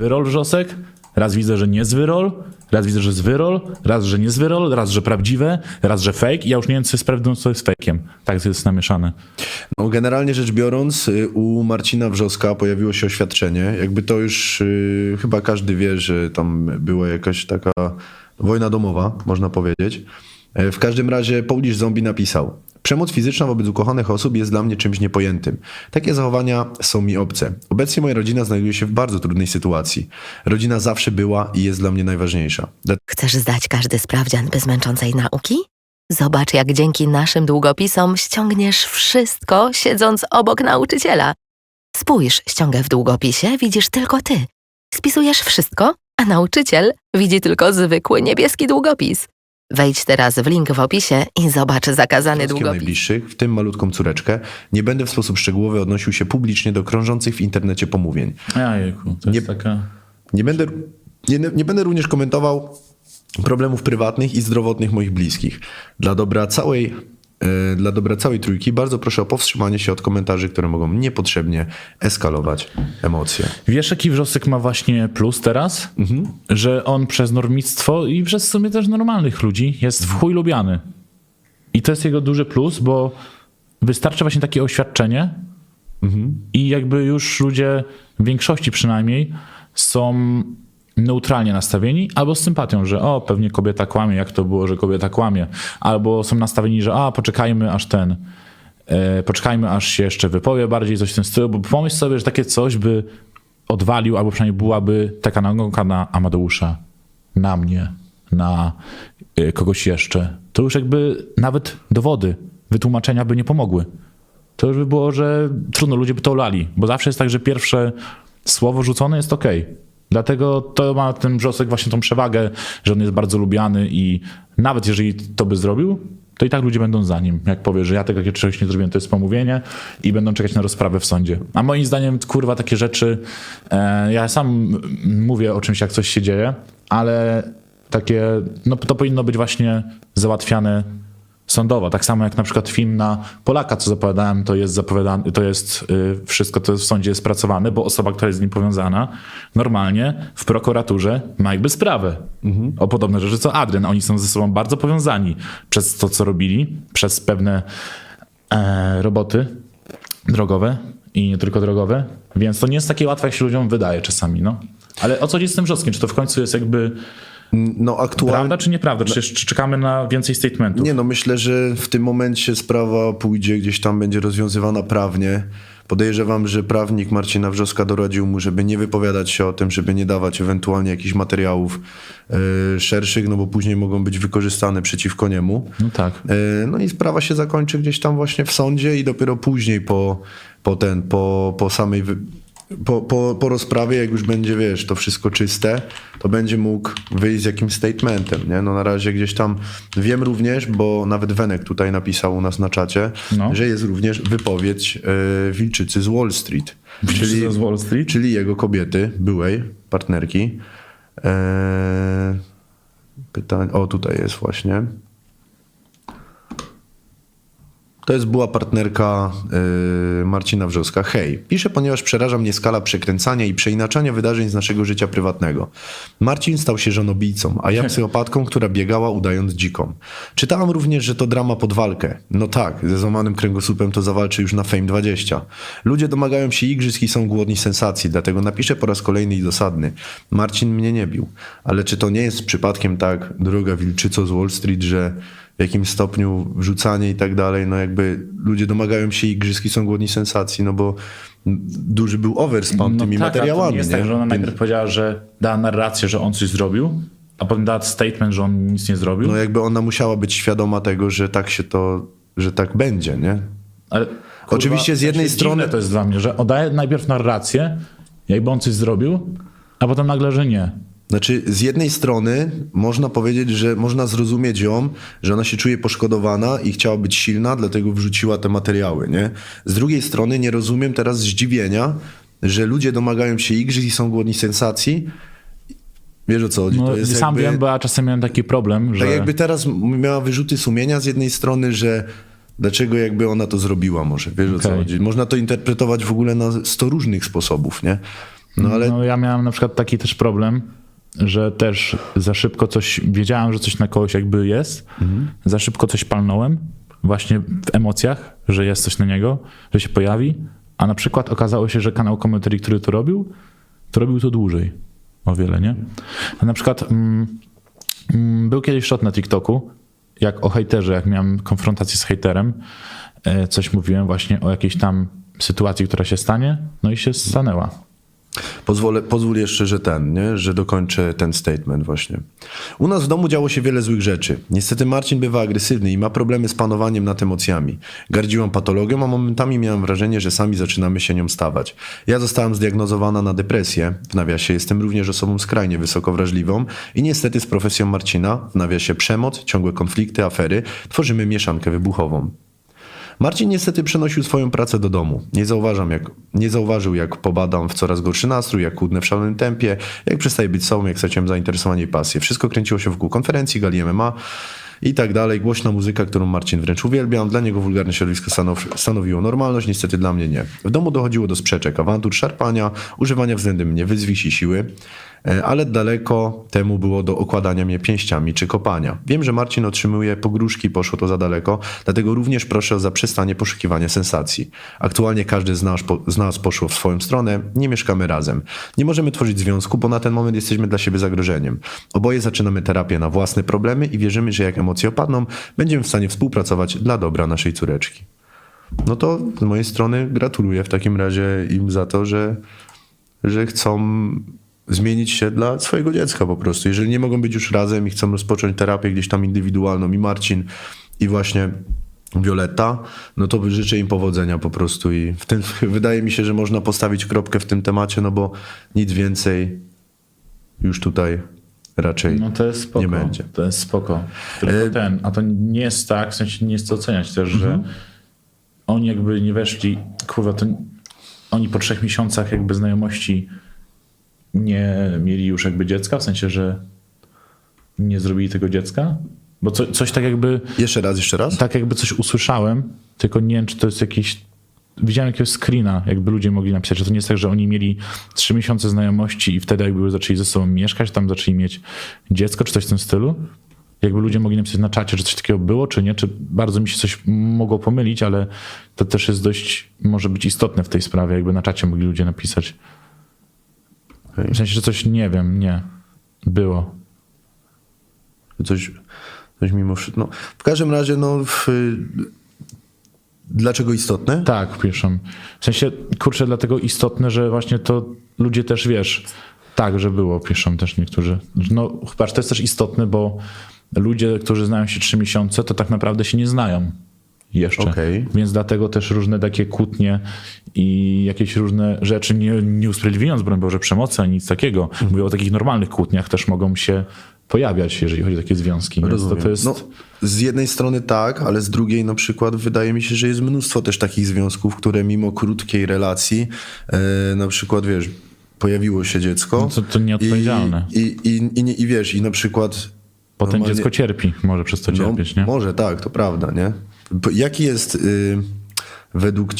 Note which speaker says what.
Speaker 1: wyrol wrzosek, raz widzę, że nie zły rol, raz widzę, że zły rol, raz, że nie zły rol, raz, że prawdziwe, raz, że fake i ja już nie wiem, co jest prawdą, co jest fake'iem. Tak jest namieszane.
Speaker 2: No, generalnie rzecz biorąc, y, u Marcina Wrzoska pojawiło się oświadczenie. Jakby to już y, chyba każdy wie, że tam była jakaś taka wojna domowa, można powiedzieć. E, W każdym razie Polish Zombie napisał: Przemoc fizyczna wobec ukochanych osób jest dla mnie czymś niepojętym. Takie zachowania są mi obce. Obecnie moja rodzina znajduje się w bardzo trudnej sytuacji. Rodzina zawsze była i jest dla mnie najważniejsza.
Speaker 3: Chcesz zdać każdy sprawdzian bez męczącej nauki? Zobacz, jak dzięki naszym długopisom ściągniesz wszystko, siedząc obok nauczyciela. Spójrz, ściągę w długopisie widzisz tylko ty. Spisujesz wszystko, a nauczyciel widzi tylko zwykły niebieski długopis. Wejdź teraz w link w opisie i zobacz zakazany
Speaker 2: Związkiem
Speaker 3: długopis.
Speaker 2: najbliższych, w tym malutką córeczkę, nie będę w sposób szczegółowy odnosił się publicznie do krążących w internecie pomówień.
Speaker 1: Jajku, to jest taka...
Speaker 2: Nie będę, nie, nie będę również komentował problemów prywatnych i zdrowotnych moich bliskich. Dla dobra całej, dla dobra całej trójki bardzo proszę o powstrzymanie się od komentarzy, które mogą niepotrzebnie eskalować emocje.
Speaker 1: Wiesz, jaki wrzosek ma właśnie plus teraz? Że on przez normictwo i przez w sumie też normalnych ludzi jest w chuj lubiany. I to jest jego duży plus, bo wystarczy właśnie takie oświadczenie i jakby już ludzie, w większości przynajmniej, są neutralnie nastawieni albo z sympatią, że o, pewnie kobieta kłamie, jak to było, że kobieta kłamie. Albo są nastawieni, że a, poczekajmy aż ten, e, poczekajmy aż się jeszcze wypowie bardziej, coś w tym stylu, bo pomyśl sobie, że takie coś by odwalił, albo przynajmniej byłaby taka nagonka na Amadeusza, na mnie, na e, kogoś jeszcze. To już jakby nawet dowody, wytłumaczenia by nie pomogły. To już by było, że trudno, ludzie by to olali, bo zawsze jest tak, że pierwsze słowo rzucone jest ok. Dlatego to ma ten wrzosek właśnie tą przewagę, że on jest bardzo lubiany i nawet jeżeli to by zrobił, to i tak ludzie będą za nim. Jak powie, że ja tego czegoś nie zrobiłem, to jest pomówienie i będą czekać na rozprawę w sądzie. A moim zdaniem, kurwa, takie rzeczy, e, ja sam mówię o czymś, jak coś się dzieje, ale takie, no to powinno być właśnie załatwiane sądowo. Tak samo jak na przykład film na Polaka, co zapowiadałem, to jest zapowiadane, to jest y, wszystko, to jest w sądzie jest spracowane, bo osoba, która jest z nim powiązana, normalnie w prokuraturze ma jakby sprawę o podobne rzeczy co Adrian. Oni są ze sobą bardzo powiązani przez to, co robili, przez pewne e, roboty drogowe i nie tylko drogowe, więc to nie jest takie łatwe, jak się ludziom wydaje czasami, no. Ale o co chodzi z tym wrzoskiem? Czy to w końcu jest jakby
Speaker 2: No aktualnie...
Speaker 1: prawda, czy nieprawda? Czy, czy czekamy na więcej statementów?
Speaker 2: Nie no, myślę, że w tym momencie sprawa pójdzie gdzieś tam, będzie rozwiązywana prawnie. Podejrzewam, że prawnik Marcina Wrzoska doradził mu, żeby nie wypowiadać się o tym, żeby nie dawać ewentualnie jakichś materiałów e, szerszych, no bo później mogą być wykorzystane przeciwko niemu.
Speaker 1: No tak.
Speaker 2: E, No i sprawa się zakończy gdzieś tam właśnie w sądzie i dopiero później po, po ten, po, po samej, po, po, po rozprawie, jak już będzie, wiesz, to wszystko czyste, to będzie mógł wyjść z jakimś statementem, nie? No na razie gdzieś tam wiem również, bo nawet Wenek tutaj napisał u nas na czacie,
Speaker 1: No.
Speaker 2: że jest również wypowiedź e, Wilczycy z Wall Street.
Speaker 1: Wilczycy z Wall Street?
Speaker 2: Czyli jego kobiety, byłej partnerki. E, pytanie, o tutaj jest właśnie. To jest była partnerka y, Marcina Wrzoska. Hej, piszę, ponieważ przeraża mnie skala przekręcania i przeinaczania wydarzeń z naszego życia prywatnego. Marcin stał się żonobijcą, a ja psychopatką, która biegała udając dziką. Czytałam również, że to drama pod walkę. No tak, ze złamanym kręgosłupem to zawalczy już na Fame 20. Ludzie domagają się igrzysk i są głodni sensacji, dlatego napiszę po raz kolejny i dosadny. Marcin mnie nie bił. Ale czy to nie jest przypadkiem tak, droga wilczyco z Wall Street, że w jakim stopniu wrzucanie i tak dalej, no jakby ludzie domagają się igrzysk i są głodni sensacji, no bo duży był overspam tymi
Speaker 1: tak,
Speaker 2: materiałami.
Speaker 1: To nie jest tak, że ona najpierw powiedziała, że dała narrację, że on coś zrobił, a potem dała statement, że on nic nie zrobił.
Speaker 2: No jakby ona musiała być świadoma tego, że tak się to, że tak będzie, nie?
Speaker 1: ale,
Speaker 2: Oczywiście z jednej strony-
Speaker 1: to jest dla mnie, że oddaje najpierw narrację, jakby on coś zrobił, a potem nagle, że nie.
Speaker 2: Znaczy, z jednej strony można powiedzieć, że można zrozumieć ją, że ona się czuje poszkodowana i chciała być silna, dlatego wrzuciła te materiały, nie? Z drugiej strony nie rozumiem teraz zdziwienia, że ludzie domagają się igrzysk i są głodni sensacji. Wiesz o co chodzi?
Speaker 1: No,
Speaker 2: to jest
Speaker 1: sam
Speaker 2: jakby,
Speaker 1: wiem, bo ja czasem miałem taki problem, że...
Speaker 2: Tak jakby teraz miała wyrzuty sumienia z jednej strony, że dlaczego jakby ona to zrobiła może, wiesz o co chodzi? Można to interpretować w ogóle na sto różnych sposobów, nie? No ale
Speaker 1: No ja miałem na przykład taki też problem, że też za szybko coś, wiedziałem, że coś na kogoś jakby jest, za szybko coś palnąłem, właśnie w emocjach, że jest coś na niego, że się pojawi, a na przykład okazało się, że kanał komentarzy, który to robił, to robił to dłużej, o wiele, nie? A na przykład mm, mm, był kiedyś shot na TikToku, jak o hejterze, jak miałem konfrontację z hejterem, e, coś mówiłem właśnie o jakiejś tam sytuacji, która się stanie, no i się stanęła.
Speaker 2: Pozwolę, pozwól jeszcze, że ten, nie? że dokończę ten statement właśnie. U nas w domu działo się wiele złych rzeczy. Niestety Marcin bywa agresywny i ma problemy z panowaniem nad emocjami. Gardziłam patologią, a momentami miałam wrażenie, że sami zaczynamy się nią stawać. Ja zostałam zdiagnozowana na depresję, w nawiasie jestem również osobą skrajnie wysoko wrażliwą i niestety z profesją Marcina, w nawiasie przemoc, ciągłe konflikty, afery, tworzymy mieszankę wybuchową. Marcin niestety przenosił swoją pracę do domu. Nie, zauważam jak, nie zauważył, jak pobadam w coraz gorszy nastrój, jak chudnę w szalonym tempie, jak przestaje być sobą, jak straciłem zainteresowanie i pasję. Wszystko kręciło się wokół konferencji, gali MMA i tak dalej. Głośna muzyka, którą Marcin wręcz uwielbiał. Dla niego wulgarne środowisko stanow, stanowiło normalność, niestety dla mnie nie. W domu dochodziło do sprzeczek, awantur, szarpania, używania względem mnie wyzwis i siły. E, ale daleko temu było do okładania mnie pięściami czy kopania. Wiem, że Marcin otrzymuje pogróżki, poszło to za daleko, dlatego również proszę o zaprzestanie poszukiwania sensacji. Aktualnie każdy z nas, po, z nas poszło w swoją stronę, nie mieszkamy razem. Nie możemy tworzyć związku, bo na ten moment jesteśmy dla siebie zagrożeniem. Oboje zaczynamy terapię na własne problemy i wierzymy, że jak emocje opadną, będziemy w stanie współpracować dla dobra naszej córeczki. No to z mojej strony gratuluję w takim razie im za to, że, że chcą zmienić się dla swojego dziecka po prostu. Jeżeli nie mogą być już razem i chcą rozpocząć terapię gdzieś tam indywidualną i Marcin i właśnie Violetta, no to życzę im powodzenia po prostu i w tym, wydaje mi się, że można postawić kropkę w tym temacie, no bo nic więcej już tutaj raczej
Speaker 1: No to jest spoko.
Speaker 2: nie będzie.
Speaker 1: To jest spoko. Tylko
Speaker 2: E-
Speaker 1: ten, a to nie jest tak, w sensie nie jest to oceniać też, że
Speaker 2: Mhm.
Speaker 1: oni jakby nie weszli, kurwa, to oni po trzech miesiącach jakby znajomości nie mieli już jakby dziecka, w sensie, że nie zrobili tego dziecka? Bo co, coś tak jakby,
Speaker 2: Jeszcze raz, jeszcze raz?
Speaker 1: tak jakby coś usłyszałem, tylko nie wiem, czy to jest jakiś Widziałem jakiegoś screena, jakby ludzie mogli napisać, że to nie jest tak, że oni mieli trzy miesiące znajomości i wtedy jakby zaczęli ze sobą mieszkać, tam zaczęli mieć dziecko, czy coś w tym stylu. Jakby ludzie mogli napisać na czacie, że coś takiego było, czy nie, czy bardzo mi się coś mogło pomylić, ale to też jest dość, może być istotne w tej sprawie, jakby na czacie mogli ludzie napisać. W sensie, że coś nie wiem, nie. Było.
Speaker 2: Coś, coś mimo wszystko. No, w każdym razie, no, w, dlaczego istotne?
Speaker 1: Tak, piszą. W sensie, kurczę, dlatego istotne, że właśnie to ludzie też, wiesz, tak, że było, piszą też niektórzy. No, chyba, że to jest też istotne, bo ludzie, którzy znają się trzy miesiące, to tak naprawdę się nie znają jeszcze.
Speaker 2: Okej.
Speaker 1: Więc dlatego też różne takie kłótnie i jakieś różne rzeczy, nie, nie usprawiedliwiając, broń Boże, przemocy ani nic takiego.
Speaker 2: Mhm.
Speaker 1: Mówię o takich normalnych kłótniach też mogą się pojawiać, jeżeli chodzi o takie związki. Więc to,
Speaker 2: Rozumiem.
Speaker 1: to jest...
Speaker 2: No, z jednej strony tak, ale z drugiej na przykład wydaje mi się, że jest mnóstwo też takich związków, które mimo krótkiej relacji, e, na przykład wiesz, pojawiło się dziecko.
Speaker 1: No to- to nieodpowiedzialne.
Speaker 2: I, i, i, i, I wiesz, i na przykład.
Speaker 1: Potem
Speaker 2: normalnie-
Speaker 1: dziecko cierpi, może przez to
Speaker 2: no,
Speaker 1: cierpieć, nie?
Speaker 2: Może tak, to prawda, nie? Jaki jest y, według